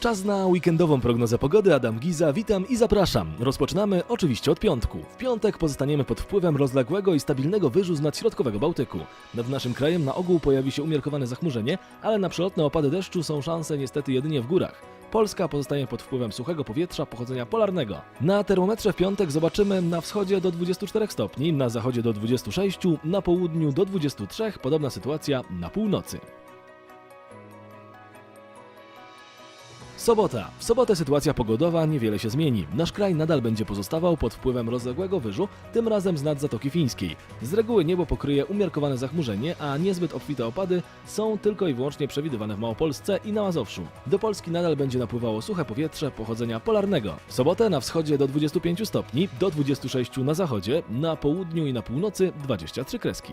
Czas na weekendową prognozę pogody. Adam Giza, witam i zapraszam. Rozpoczynamy oczywiście od piątku. W piątek pozostaniemy pod wpływem rozległego i stabilnego wyżu z nadśrodkowego Bałtyku. Nad naszym krajem na ogół pojawi się umiarkowane zachmurzenie, ale na przelotne opady deszczu są szanse niestety jedynie w górach. Polska pozostanie pod wpływem suchego powietrza pochodzenia polarnego. Na termometrze w piątek zobaczymy na wschodzie do 24 stopni, na zachodzie do 26, na południu do 23, podobna sytuacja na północy. Sobota. W sobotę sytuacja pogodowa niewiele się zmieni. Nasz kraj nadal będzie pozostawał pod wpływem rozległego wyżu, tym razem z nad Zatoki Fińskiej. Z reguły niebo pokryje umiarkowane zachmurzenie, a niezbyt obfite opady są tylko i wyłącznie przewidywane w Małopolsce i na Mazowszu. Do Polski nadal będzie napływało suche powietrze pochodzenia polarnego. W sobotę na wschodzie do 25 stopni, do 26 na zachodzie, na południu i na północy 23 kreski.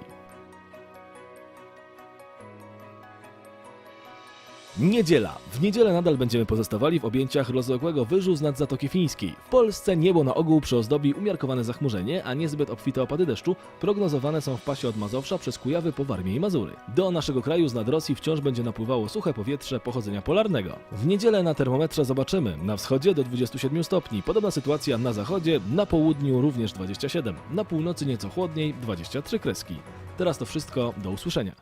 Niedziela. W niedzielę nadal będziemy pozostawali w objęciach rozległego wyżu z nad Zatoki Fińskiej. W Polsce niebo na ogół przyozdobi umiarkowane zachmurzenie, a niezbyt obfite opady deszczu prognozowane są w pasie od Mazowsza przez Kujawy po Warmię i Mazury. Do naszego kraju z nad Rosji wciąż będzie napływało suche powietrze pochodzenia polarnego. W niedzielę na termometrze zobaczymy na wschodzie do 27 stopni, podobna sytuacja na zachodzie, na południu również 27, na północy nieco chłodniej 23 kreski. Teraz to wszystko, do usłyszenia.